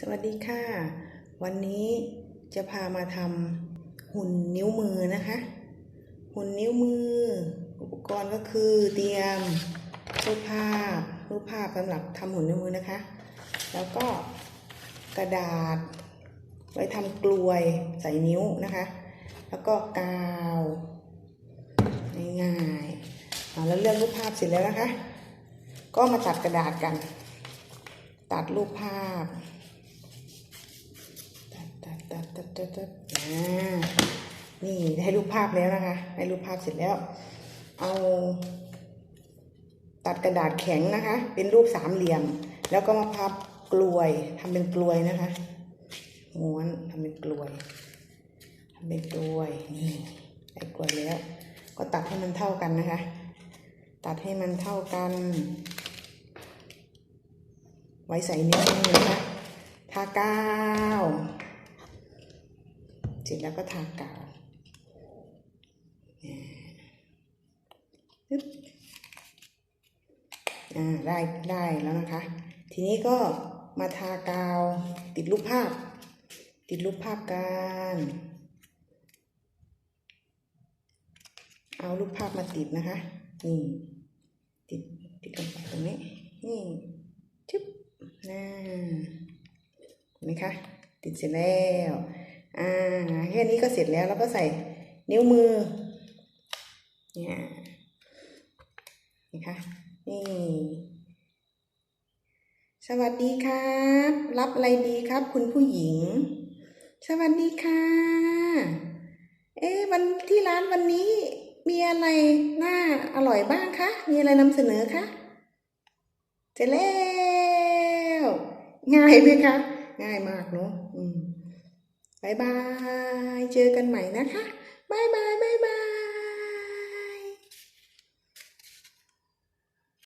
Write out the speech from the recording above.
สวัสดีค่ะ วันนี้จะพามาทำหุ่นนิ้วมือนะคะ หุ่นนิ้วมือ อุปกรณ์ก็คือเตรียมรูปภาพรูปภาพสำหรับทำหุ่นนิ้วมือนะคะ แล้วก็กระดาษ ไว้ทำกลวยใส่นิ้วนะคะ แล้วก็กาวง่ายๆอ่าแล้วเลือกรูปภาพเสร็จแล้วนะคะ ก็มาตัดกระดาษกัน ตัดรูปภาพ ตัดตัด ตัดตัดตัดตัดอ่านี่ได้รูปภาพแล้วนะคะได้รูปภาพเสร็จแล้ว เอา ตัดกระดาษแข็งนะคะ เป็นรูปสามเหลี่ยม แล้วก็มาพับกลวยทำเป็นกลวยนะคะ ม้วนทำเป็นกลวยทำเป็นกลวยนี่ได้กลวยแล้ว ก็ตัดให้มันเท่ากันนะคะ ตัดให้มันเท่ากัน ไว้ใส่นิ้วมือนะคะทากาว เสร็จแล้วก็ทากาวอ่าปึ๊บอ่าได้ได้แล้วนะคะ ทีนี้ก็มาทากาวติดรูปภาพ ติดรูปภาพกันเอารูปภาพมาติดนะคะนี่ติดติดลงไปตรงนี้นี่จุ๊บน่าเห็นไหมคะติดเสร็จแล้ว อ่าแค่นี้ก็เสร็จแล้วแล้วก็ใส่นิ้วมือเนี่ยนะคะนี่สวัสดีครับ รับอะไรดีครับ คุณผู้หญิง สวัสดีค่ะ เอ๊ะวันที่ร้านวันนี้มีอะไรน่าอร่อยบ้างคะ มีอะไรนำเสนอคะเสร็จแล้ว ง่ายไหมคะ ง่ายมากเนาะอืม บายบาย เจอกันใหม่นะคะบายบายบายบาย